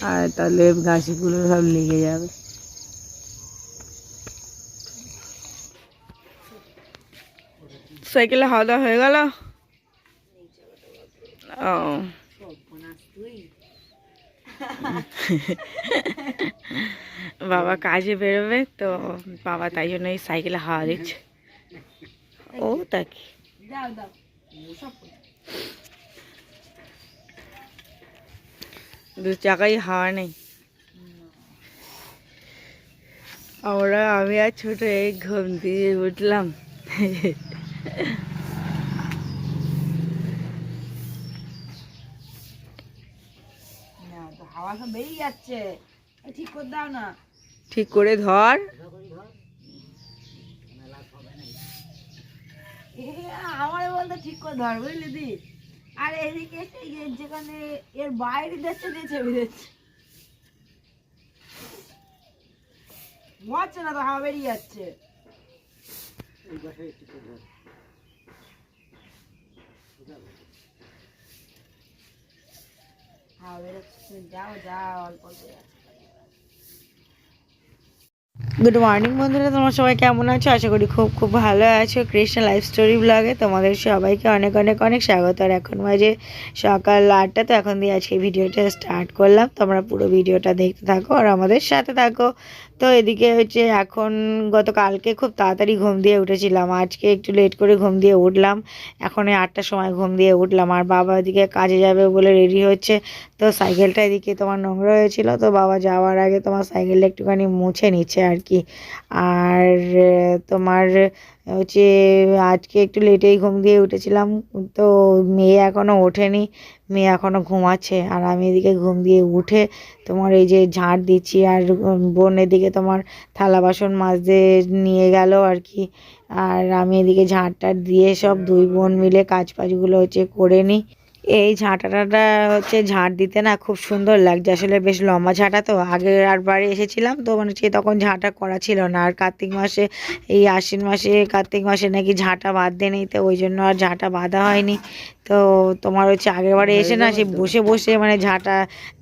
আর তাহলে ঘাসিগুলো সব লেগে যাবে। সাইকেলে হাওয়া দাওয়া হয়ে গেল? ও। বাবা কাজে বেরোবে তো বাবা তাই জন্য এই সাইকেলে হাওয়া দিচ্ছে। ও তাকি। দু চাকাই হাওয়া নেই। আমরা আমি আর ছোট এই ঘুম দিয়ে উঠলাম। হাওয়া সব বেরিয়ে যাচ্ছে। ঠিক করে দাও না। ঠিক করে ধর। আমার বলতে ঠিক করে ধর বুঝলি দি? আর এদিকে যেখানে এর বাইরে দেখছে দিয়ে ছবি দিচ্ছে হচ্ছে না তো হাওয়া বেরিয়ে যাচ্ছে। হাওয়া বেরোচ্ছে যাও যাও অল্প অল্প যাচ্ছে। গুড মর্নিং বন্ধুরা। তোমার সবাই কেমন আছো? আশা করি খুব খুব ভালো আছো। কৃষ্ণ লাইফ স্টোরি ব্লগে তোমাদের সবাইকে অনেক অনেক অনেক স্বাগত। আর এখন বাজে সকাল আটটা, তো এখন দিয়ে আজকে ভিডিওটা স্টার্ট করলাম। তোমরা পুরো ভিডিওটা দেখতে থাকো আর আমাদের সাথে থাকো। তো এদিকে হচ্ছে এখন গতকালকে খুব তাড়াতাড়ি ঘুম দিয়ে উঠেছিলাম। আজকে একটু লেট করে ঘুম দিয়ে উঠলাম। এখন আটটার সময় ঘুম দিয়ে উঠলাম। আর বাবা এদিকে কাজে যাবে বলে রেডি হচ্ছে। তো সাইকেলটা এদিকে তোমার নোংরা হয়েছিল। তো বাবা যাওয়ার আগে তোমার সাইকেলটা একটুখানি মুছে নিচ্ছে আর কি। আর তোমার হচ্ছে আজকে একটু লেটেই ঘুম দিয়ে উঠেছিলাম, তো মেয়ে এখনও ওঠেনি, মেয়ে এখনও ঘুমাচ্ছে, আর আমি এদিকে ঘুম দিয়ে উঠে তোমার এই যে ঝাঁট দিচ্ছি, আর বোনের দিকে তোমার থালা বাসন মাজতে নিয়ে গেল আর কি, আর আমি এদিকে ঝাড় টাড় দিয়ে সব দুই বোন মিলে কাজ ফাজগুলো হচ্ছে করে নিই। এই ঝাঁটাটা হচ্ছে ঝাঁট দিতে না খুব সুন্দর লাগছে। আসলে বেশ লম্বা ঝাঁটা তো। আগে আর বাড়ি এসেছিলাম তো মানে হচ্ছে তখন ঝাঁটা করা ছিল না। আর কার্তিক মাসে এই আশ্বিন মাসে কার্তিক মাসে নাকি ঝাঁটা বাঁধতে নেই তো ওই জন্য আর ঝাঁটা বাঁধা হয়নি। তো তোমার হচ্ছে আগের বারে এসে না সে বসে বসে মানে ঝাঁটা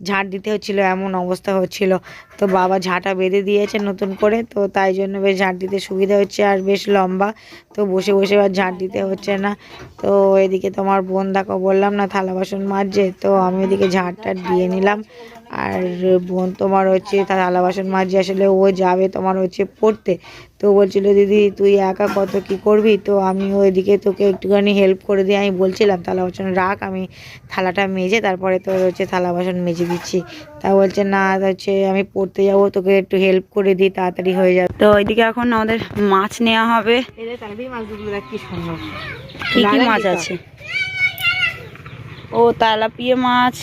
ঝাঁট দিতে হচ্ছিল এমন অবস্থা হচ্ছিল। তো বাবা ঝাঁটা বেঁধে দিয়েছে নতুন করে, তো তাই জন্য বেশ ঝাঁট দিতে সুবিধা হচ্ছে আর বেশ লম্বা, তো বসে বসে আর ঝাঁট দিতে হচ্ছে না। তো এদিকে তোমার বোন দেখো, বললাম না থালা বাসন মাজছে, তো আমি ওদিকে ঝাঁট টাট দিয়ে নিলাম। আর বোন তোমার হচ্ছে থালা বাসন মাজছে, আসলে ও যাবে তোমার হচ্ছে পড়তে। তো বলছিল দিদি তুই একা কত কি করবি? তো আমি ওইদিকে তোকে একটুখানি হেল্প করে দিয়ে আমি বলছিলাম থালা বাসন রাখ আমি থালাটা মেজে তারপরে তোর হচ্ছে থালা বাসন মেজে দিচ্ছি। তা বলছে না হচ্ছে আমি পড়তে যাব তোকে একটু হেল্প করে দিই তাড়াতাড়ি হয়ে যাবে। তো ওইদিকে এখন আমাদের মাছ নেওয়া হবে। কি সুন্দর। কি কি মাছ আছে? ও তালাপিয়া মাছ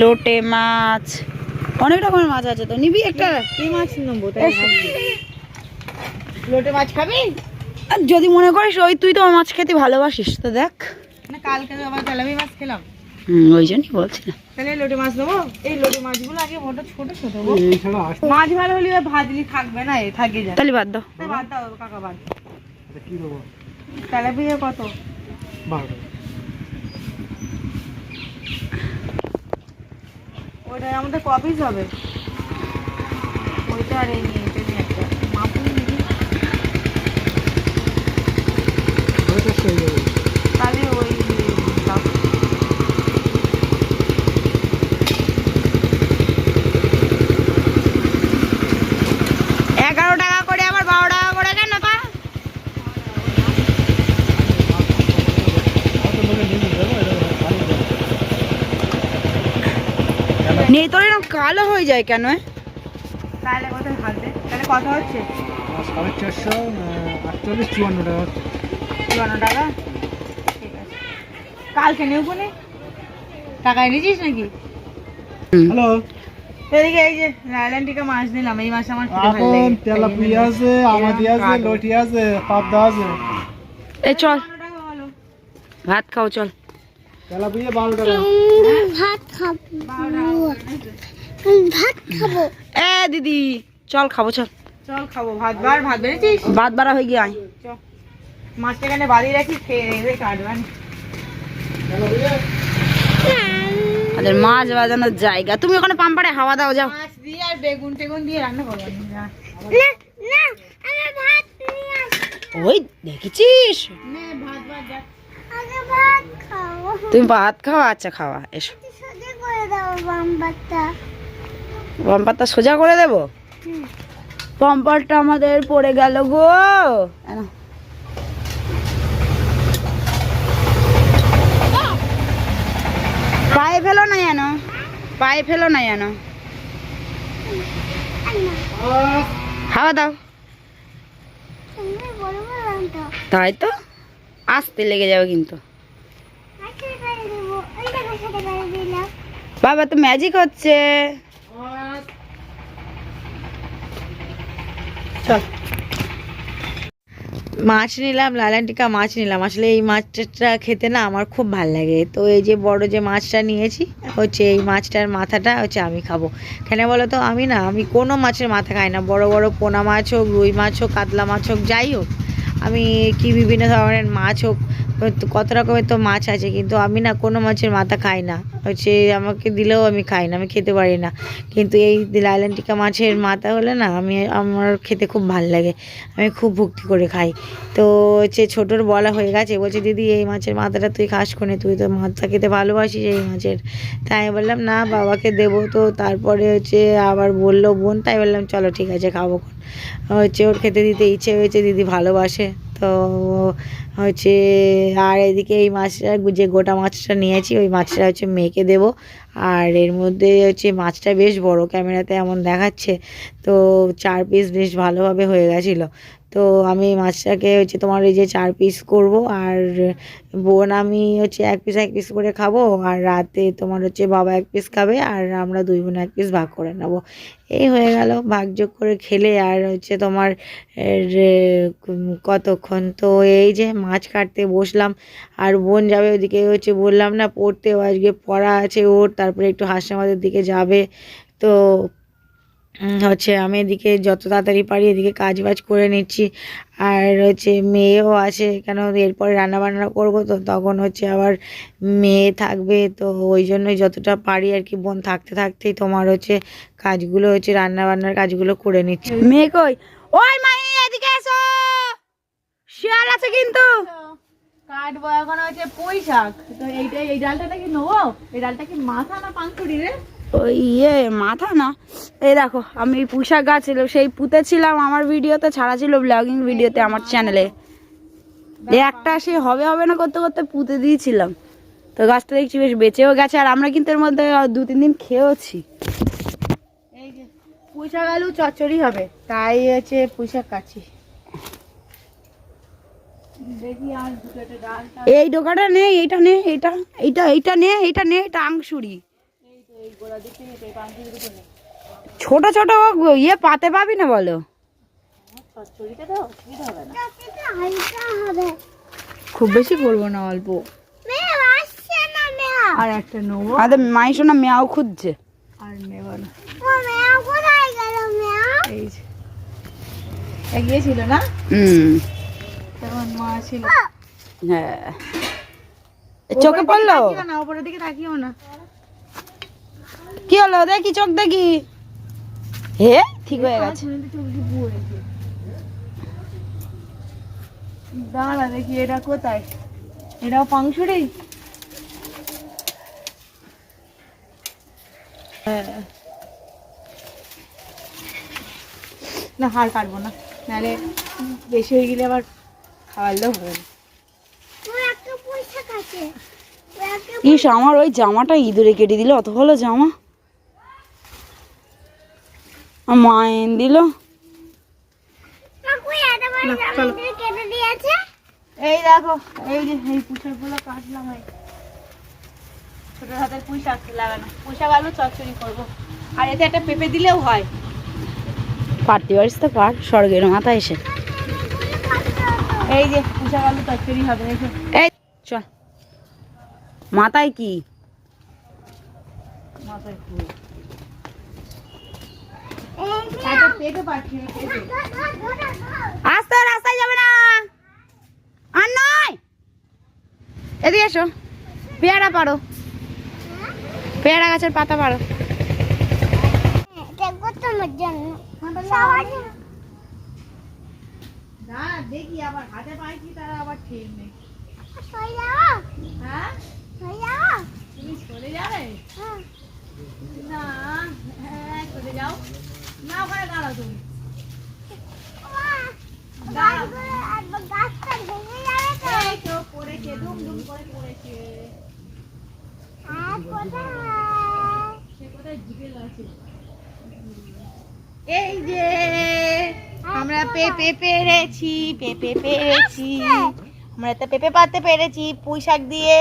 লোটে মাছ অনেক রকমের মাছ আছে তো। নিবি একটা? কি মাছ নেব তাই লোটে মাছ খাবি? আর যদি মনে করিস ওই তুই তো মাছ খেতে ভালোবাসিস তো দেখ। না কালকে তো আবার তেলাপি মাছ খেলাম। হুম ওই জন্যই বলছি না। তাহলে লোটে মাছ নেব এই লোটে মাছগুলো আগে মোটা ছোট ছোট মাছ ভালো হলে ভাজলি থাকবে না এ থাকে যায় তাহলে বাদ দাও। বাদ দাও কাকা বাদ তেলাপিয়া কত? আমাদের কপিস হবে। ওইটা আর এই নিয়ে এটা নিয়ে একটা মাপুন দেখি তাহলে ওই দাও। এগারো টাকা করে আবার বারো টাকা করে কেন তা নেই কালো হয়ে যায় কেন? তাহলে কোথায় তাহলে কত হচ্ছে? সাড়ে চারশো আটচল্লিশ চুয়ান্ন টাকা হচ্ছে। চুয়ান্ন টাকা? ঠিক আছে। কালকে নেব কোনে টাকা এনেছিস নাকি? হ্যালো। এদিকে এই যে মাছ নিলাম এই মাছ আমার খেতে ভালো এখন লাগে। তেলাপিয়া আছে আমাদি আছে লটি আছে পাবদা আছে। এই চল। বারো টাকা ভাত খাও চল। টাকা এ দিদি চল খাব চল। চল খাব ভাত বার ভাত বেড়েছিস? ভাত বাড়া হয়ে গিয়ে আয়। চল। মাছটা এখানে বাড়িয়ে রাখি খেয়ে কাটবান মাছ বাজানোর জায়গা। তুমি ওখানে পাম্পারে হাওয়া দাও যাও। মাছ দিয়ে আর বেগুন টেগুন দিয়ে রান্না করব না না আমি ভাত নিয়ে ওই দেখেছিস? ভাত ভাত যা। আগে ভাত খাও। তুমি ভাত খাওয়া আচ্ছা খাওয়া এসো। করে দাও বাম্বারটা। পাম্পারটা সোজা করে দেবো? পাম্পারটা আমাদের পড়ে গেল গো। পায়ে ফেলো না জানো পায়ে ফেলো না জানো হাওয়া দাও। তাই তো? আসতে লেগে যাবে কিন্তু। আচ্ছা বাবা তো ম্যাজিক হচ্ছে। চল মাছ নিলাম লালান টিকা মাছ নিলাম। আসলে এই মাছটা খেতে না আমার খুব ভালো লাগে। তো এই যে বড় যে মাছটা নিয়েছি, হচ্ছে এই মাছটার মাথাটা হচ্ছে আমি খাব। কেন বলো তো আমি না, আমি কোনো মাছের মাথা খাই না। বড় বড় পোনা মাছ হোক, রুই মাছ হোক, কাতলা মাছ হোক, যাই হোক। আমি কি বিভিন্ন ধরনের মাছ হোক কত রকমের তো মাছ আছে, কিন্তু আমি না কোনো মাছের মাথা খাই না। হচ্ছে আমাকে দিলেও আমি খাই না, আমি খেতে পারি না। কিন্তু এই লাইলান টিকা মাছের মাথা হলে না আমি, আমার খেতে খুব ভালো লাগে। আমি খুব ভক্তি করে খাই। তো হচ্ছে ছোটোর বলা হয়ে গেছে, বলছে, দিদি, এই মাছের মাথাটা তুই খাস কোনে তুই তো মাথা খেতে ভালোবাসিস এই মাছের। তাই আমি বললাম, না, বাবাকে দেবো তো। তারপরে হচ্ছে আবার বলল বোন, তাই বললাম, চলো, ঠিক আছে, খাব। হচ্ছে ওর খেতে দিতে ইচ্ছে হয়েছে, দিদি ভালোবাসে। তো হচ্ছে আর এদিকে এই মাছটা, যে গোটা মাছটা নিয়েছি, ওই মাছটা হচ্ছে মেখে দেবো। আর এর মধ্যে হচ্ছে মাছটা বেশ বড়, ক্যামেরাতে এমন দেখাচ্ছে। তো চার পিস বেশ ভালোভাবে হয়ে গেছিল। তো আমি মাছটাকে হচ্ছে তোমার এই যে চার পিস করব, আর বোন আমি হচ্ছে এক পিস এক পিস করে খাব, আর রাতে তোমার হচ্ছে বাবা এক পিস খাবে, আর আমরা দুই বোন এক পিস ভাগ করে নেব। এই হয়ে গেল ভাগযোগ করে খেলে, আর হচ্ছে তোমার কতক্ষণ? তো এই যে মাছ কাটতে বসলাম, আর বোন যাবে ওদিকে হচ্ছে বললাম না পড়তে ও আজকে পড়া আছে ওর, তারপরে একটু হাসনাবাদের দিকে যাবে। তো হচ্ছে আমি এদিকে যত তাড়াতাড়ি পারি এদিকে কাজ বাজ করে নিচ্ছি। আর হচ্ছে মেয়েও আছে কেন এরপরে রান্না বান্না করব তো তখন হচ্ছে আবার মেয়ে থাকবে। তো ওই জন্যই যতটা পারি আর কি বোন থাকতে থাকতেই তোমার হচ্ছে কাজগুলো হচ্ছে রান্না বান্নার কাজগুলো করে নিচ্ছি। মেয়ে কই? ওই মাই এদিকে এসো! শিয়াল আছে কিন্তু! কাটবো এখন হচ্ছে পুঁই শাক তো এইটা এই ডালটা নাকি নেব? এই ডালটা কি মাথা না পাঁচকুড়ি রে? ওই ইয়ে মাথা না? এই দেখো আমি পুষা গাছ সেই পুঁতেছিলাম আমার ভিডিওতে ছাড়া ছিল ব্লগিং ভিডিওতে আমার চ্যানেলে একটা সে হবে হবে না করতে করতে পুঁতে দিয়েছিলাম। তো গাছটা দেখছি বেশ বেঁচেও গেছে আর আমরা কিন্তু এর মধ্যে দু তিন দিন খেয়েওছি। এই যে পুঁই শাক আলু চচ্চড়ি হবে তাই হচ্ছে পুঁই শাক কাটছি দেখি আর দুটো একটা ডালটা। এই ডোকাটা নে এইটা নে এইটা এইটা এইটা নে এইটা নে এটা আংশুরি। ছোট ছোট ইয়ে পাতে পাবি না বলো। হবে খুব বেশি করব না অল্প। মেয়ে আসছে না মেয়া? আর একটা নেব। আমাদের মাই শোনা মেয়াও খুঁজছে। আর নেব না। ও মেয়া কোথায় গেল মেয়া? এই যে। এগিয়েছিল না? হুম। তখন মা ছিল। হ্যাঁ। চোখে পড়ল? না উপরের দিকে তাকিও না। কি হলো? দেখি চোখ দেখি। হে ঠিক হয়ে গেছে। দাঁড়া দেখি এটা কোথায়? এটাও পাংশুরি হ্যাঁ। না হাড় কাটবো না। নাহলে বেশি হয়ে গেলে আবার খাওয়ালেও হবে না। ইস আমার ওই জামাটা ইঁদুরে কেটে দিল। অত ভালো জামা। মা এনে দিল এই দেখো এই যে এই পুষারগুলো কাটলাম এই ছোট হাতের পুঁই শাক লাগানো। পুঁই শাক আলু চচ্চড়ি করব। আর এতে একটা পেঁপে দিলেও হয়। পারতে পারিস তো পার। স্বর্গের মাথা এসে। এই যে পুঁই শাক আলু চচ্চড়ি হবে এই এই চল মাথায় কি? মাথায় ফুল একটা পেঁপে পাঠিয়ে পেঁপে আস্তে রাস্তায় যাবে না। আর নয়। এদিকে এসো। পেয়ারা পারো পেয়ারা গাছের পাতা পারো দেখি আবার হাতে পাইছি তারা আবার ঠিক নেই হ্যাঁ? তুমি চলে যাবে? হ্যাঁ না হ্যাঁ চলে যাও। না ওখানে দাঁড়াও তুমি। এই হ্যাঁ যে আমরা পেঁপে পেরেছি পেঁপে পেরেছি। আমরা তো পেঁপে পাতে পেরেছি পুঁই শাক দিয়ে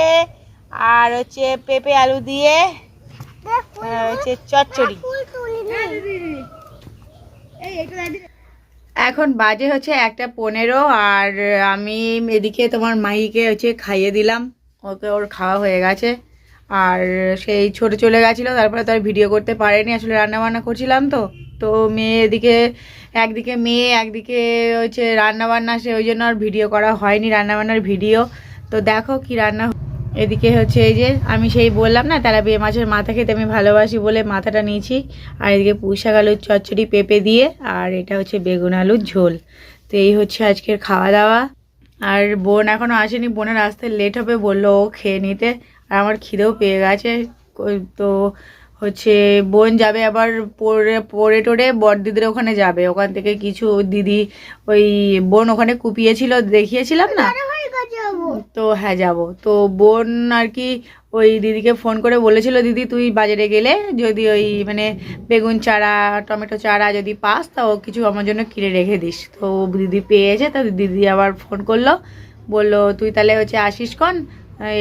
আর হচ্ছে পেঁপে আলু দিয়ে আর হচ্ছে চচ্চড়ি। তুলি এখন বাজে হচ্ছে একটা পনেরো, আর আমি এদিকে তোমার মাইকে হচ্ছে খাইয়ে দিলাম। ওকে, ওর খাওয়া হয়ে গেছে। আর সেই ছোট চলে গেছিল, তারপরে তো আর ভিডিও করতে পারেনি, আসলে রান্না বান্না করছিলাম তো। তো মেয়ে এদিকে, একদিকে মেয়ে, একদিকে হচ্ছে রান্না বান্না সে ওই জন্য আর ভিডিও করা হয়নি রান্না বান্নার ভিডিও। তো দেখো কি রান্না এদিকে হচ্ছে এই যে, আমি সেই বললাম না, তারা বিয়ে মাছের মাথা খেতে আমি ভালোবাসি বলে মাথাটা নিয়েছি। আর এদিকে পুষাক আলুর চচ্চড়ি পেঁপে দিয়ে, আর এটা হচ্ছে বেগুন আলুর ঝোল। তো এই হচ্ছে আজকের খাওয়া দাওয়া আর বোন এখনও আসেনি, বোনের আসতে লেট হবে বলল, ও খেয়ে নিতে। আর আমার খিদেও পেয়ে গেছে। তো হচ্ছে বোন যাবে আবার পরে পড়ে টোরে বড়দিদির ওখানে যাবে। ওখান থেকে কিছু দিদি ওই বোন ওখানে কুপিয়েছিল দেখিয়েছিলাম না? তো হ্যাঁ যাব। তো বোন আর কি ওই দিদিকে ফোন করে বলেছিল দিদি তুই বাজারে গেলে যদি ওই মানে বেগুন চারা টমেটো চারা যদি পাস তা ও কিছু আমার জন্য কিনে রেখে দিস। তো দিদি পেয়েছে তো দিদি আবার ফোন করল। বলল তুই তাহলে হচ্ছে আসিস কন?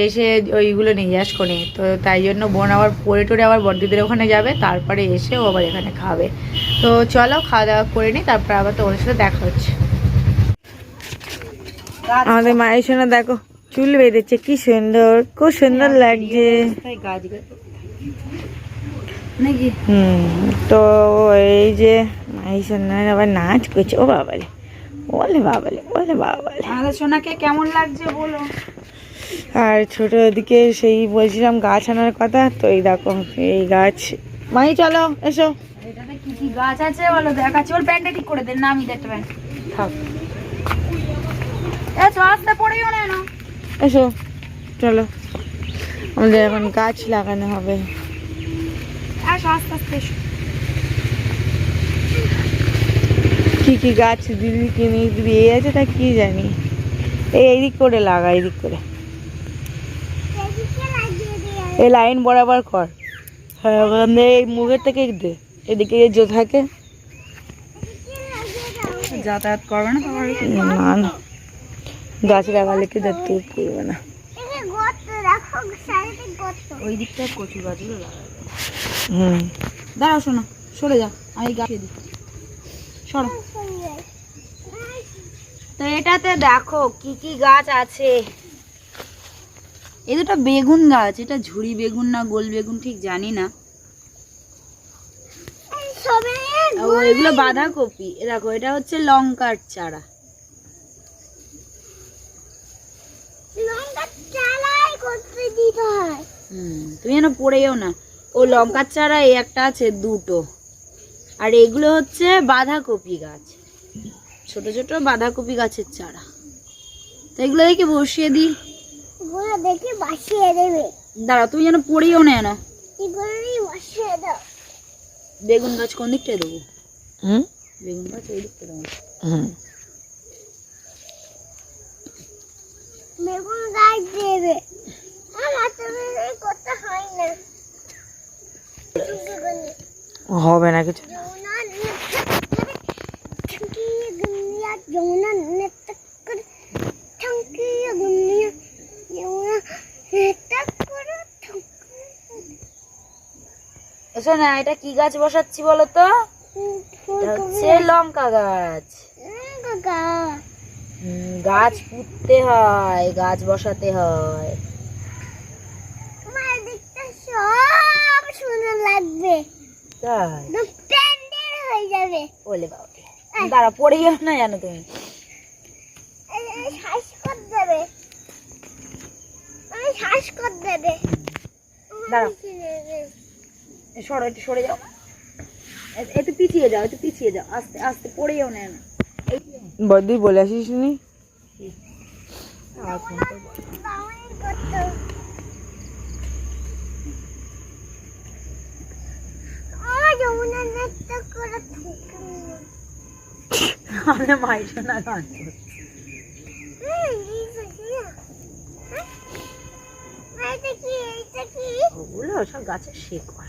এসে ওইগুলো নিয়ে যাস কোনে তো তাই জন্য বোন আবার পরে টরে আবার বড়দিদের ওখানে যাবে তারপরে এসে ও আবার এখানে খাবে। তো চলো খাওয়া দাওয়া করে নিই তারপর আবার তোমাদের সাথে দেখা হচ্ছে। আমাদের মায়ের সোনা দেখো চুল বেঁধেছে কি সুন্দর খুব সুন্দর লাগছে। হুম তো এই যে মায়ের সোনার আবার নাচ করছে ও বাবালে ওলে বাবালে ওলে বাবালে আমাদের সোনাকে কেমন লাগছে বলো? আর ছোট ওদিকে সেই বলছিলাম গাছ আনার কথা তো এই দেখো এই গাছ। মাই চলো এসো। এটাতে কি কি গাছ আছে বলো দেখাচ্ছি। ওর প্যান্টটা ঠিক করে দেন দেখতে থাক। আস্তে পড়েও না। এসো চলো। আমাদের এখন গাছ লাগানো হবে। আসো আস্তে আস্তে এসো। কি কি গাছ দিদি কিনে এই আছে তা কি জানি। এই এইদিক করে লাগা এইদিক করে। এই লাইন বরাবর কর। হ্যাঁ এই মুখের থেকে দে। এদিকে যে থাকে। যাতায়াত করবে না না না। গাছ লাগালে কি দেখতে পড়বে না। ওই কচু গাছগুলো লাগাবে হুম। দাঁড়াও শোনো সরে যা। আমি গাছ দিই। সরো। তো এটাতে দেখো কি কি গাছ আছে। এই দুটো বেগুন গাছ এটা ঝুড়ি বেগুন না গোল বেগুন ঠিক জানি না। ও এগুলো বাঁধাকপি। এ দেখো এটা হচ্ছে লঙ্কার চারা। তুমি যেন পড়েও না। ও লঙ্কার চারা এই একটা আছে দুটো। আর এগুলো হচ্ছে বাঁধাকপি গাছ। ছোট ছোট বাঁধাকপি গাছের চারা। তো এগুলো দেখে বসিয়ে দিই। এগুলো দেখে বাসিয়ে দেবে। দাঁড়া তুমি যেন পড়েও না না এগুলোরই বাসিয়ে দাও। বেগুন গাছ কোন দিকটায় দেবো? হুম? বেগুন গাছ ওই দিকটা দেবো। হুম। বেগুন গাছ দেবে। আমার তো বেগুন করতে হয় না। হবে না কিছু। এসো না এটা কি গাছ বসাচ্ছি বলো তো? হচ্ছে লঙ্কা গাছ। গাছ। পুঁততে হয় গাছ বসাতে হয়। সব সুন্দর লাগবে। তাই? প্যান্ডেল হয়ে যাবে। বলে বাবা দাঁড়া পড়েও না জানো তুমি। শ্বাস কর দেবে। আমি শ্বাস কর দেবে। দাঁড়াও। এ সরো একটু সরে যাও। এ- একটু পিছিয়ে যাও একটু পিছিয়ে যাও। আস্তে আস্তে পড়েও নেয় না বদি বলে আসিস নি? আমি মাইশো না গান ওগুলো সব গাছের শেকড়।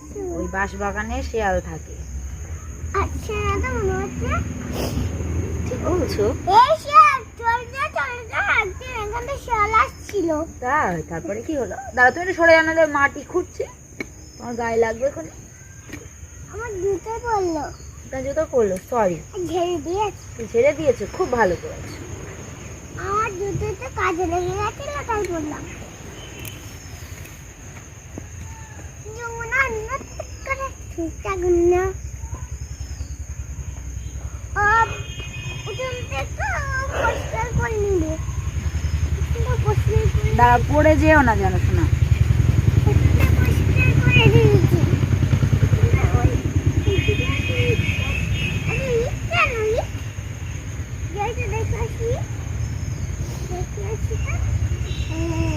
ওই বাঁশ বাগানে শেয়াল থাকে। আচ্ছা দাদা ঠিক বলছো? তাই তারপরে কি হলো? দাঁড়া তুমি একটু সরে জানালে মাটি খুঁড়ছে। আমার গায়ে লাগবে এখন আমার জুতো পড়ল তার জুতো করল সরি ঝেড়ে দিয়েছে। ছেড়ে দিয়েছ খুব ভালো করেছ। আমার জুতোতে কাজে লেগে গেছিল তাই বললাম যমুনা নৃত্য করে ছুটা গুন্না উঠুন থেকে পরিষ্কার করে নিবে উঠোনটা পরিষ্কার করে দাঁড়া পড়ে যেও না জানো শোনা উঠোনটা পরিষ্কার করে দিয়েছি উঠোনটা ওই উঠোনটা আরে ইট কেন ইট? যাইতে দেখে আসি দেখে আসি তো হ্যাঁ।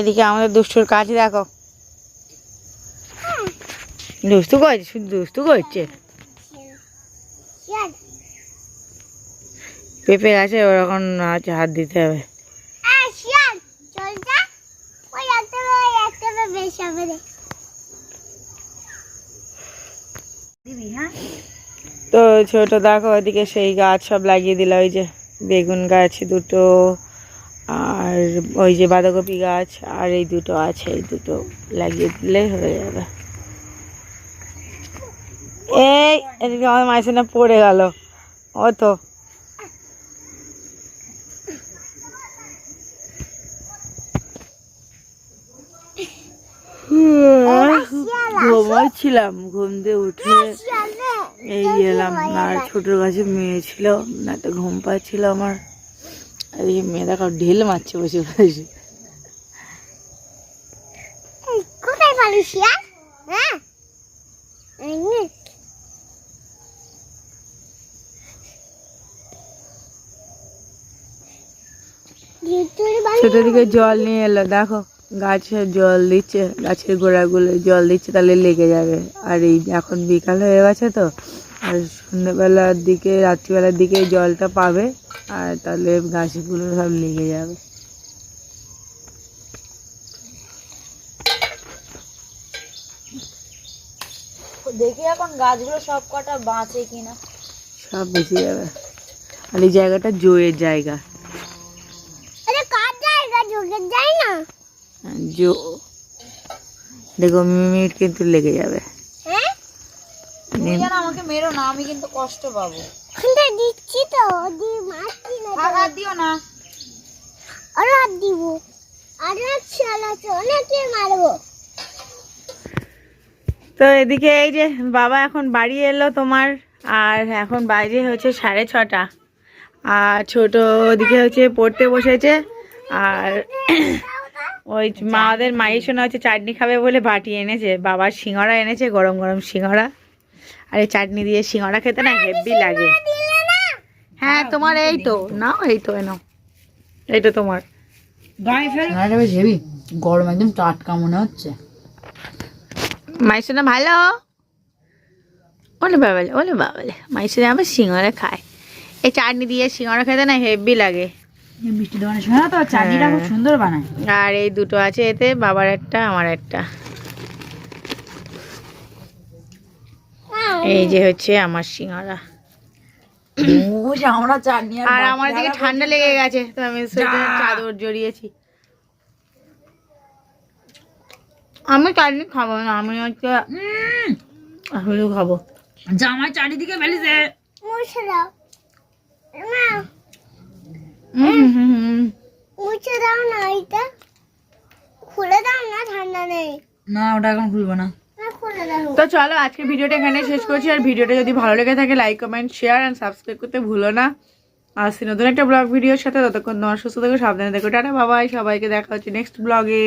এদিকে আমাদের দুষ্টুর কাজ দেখো। দুষ্টু করছে, শুধু দুষ্টু করছে। পেঁপে গাছে ওরকম আছে হাত দিতে হবে। তো ছোট দেখো, ওদিকে সেই গাছ সব লাগিয়ে দিল, ওই যে বেগুন গাছ দুটো। আর ওই যে বাঁধাকপি গাছ আর এই দুটো আছে, এই দুটো লাগিয়ে দিলে হয়ে যাবে। এই, এদিকে আমার মায়ের না পড়ে গেল। ও তো। ঘুমাচ্ছিলাম, ঘুম দিয়ে উঠে এই এলাম। আর ছোটোর কাছে মেয়ে ছিল, না তো ঘুম পাচ্ছিল আমার। এই মেয়ে দেখো ঢিল মারছে বসে বসে। কোথায় পালি শিয়াল? হ্যাঁ? ছোট দিকে জল নিয়ে এলো দেখো গাছে জল দিচ্ছে গাছের গোড়াগুলো জল দিচ্ছে তাহলে লেগে যাবে। আর এই এখন বিকাল হয়ে গেছে তো আর সন্ধ্যেবেলার দিকে রাত্রিবেলার দিকে জলটা পাবে আর তাহলে গাছগুলো সব লেগে যাবে। দেখি এখন গাছগুলো সব কটা বাঁচে কিনা। সব বেঁচে যাবে। আর এই জায়গাটা জোয়ের জায়গা। আরে কার জায়গা? যোগের যায় না জো দেখো মিনিট কিন্তু লেগে যাবে। হ্যাঁ তুমি যেন আমাকে মেরো না আমি কিন্তু কষ্ট পাবো। দিচ্ছি তো দি মারছি না থাক আর দিও না। আরও হাত দিব। আরও শিয়াল আছে অনেকে মারবো। তো এদিকে এই যে বাবা এখন বাড়ি এলো তোমার আর এখন বাইরে হচ্ছে সাড়ে ছটা। আর ছোট ওদিকে হচ্ছে পড়তে বসেছে আর ওই মাদের মায়ের শোনা হচ্ছে চাটনি খাবে বলে বাটি এনেছে বাবার সিঙ্গড়া এনেছে গরম গরম সিঙ্গড়া আর এই চাটনি দিয়ে সিঙ্গড়া খেতে না হেভি লাগে। হ্যাঁ তোমার এই তো। নাও এই তো এনো এই তো তোমার। বেশ হেভি। গরম একদম টাটকা মনে হচ্ছে। শোনা ভালো? ওলে বাবালে ওলে বাবালে। মায়ের শোনা আবার সিঙ্গড়া খায়। এই চাটনি দিয়ে সিঙ্গড়া খেতে না হেভি লাগে। মিষ্টি দোকানের সময় তো চাটনিটা খুব সুন্দর বানায়। আর এই দুটো আছে এতে বাবার একটা আমার একটা। এই যে হচ্ছে আমার সিঙ্গারা। আর আমার দিকে ঠান্ডা লেগে গেছে তো আমি সোয়েটার চাদর জড়িয়েছি। আমি চাটনি খাব না আমি হচ্ছে হলু খাব। জামাই চারিদিকে ফেলিছে। মুছে দাও না এটা। খুলে দাও না ঠান্ডা নেই। না ওটা এখন খুলবো না। তো চলো আজকে ভিডিওটা এখানে শেষ করছি। আর ভিডিওটা যদি ভালো লেগে থাকে like comment share and subscribe করতে ভুলো না। আসছি নতুন একটা ব্লগ ভিডিওর সাথে, ততক্ষণ তোমার সুস্থ থেকে, সাবধানে দেখো টাটা বাবাই সবাইকে দেখা হচ্ছে নেক্সট ব্লগে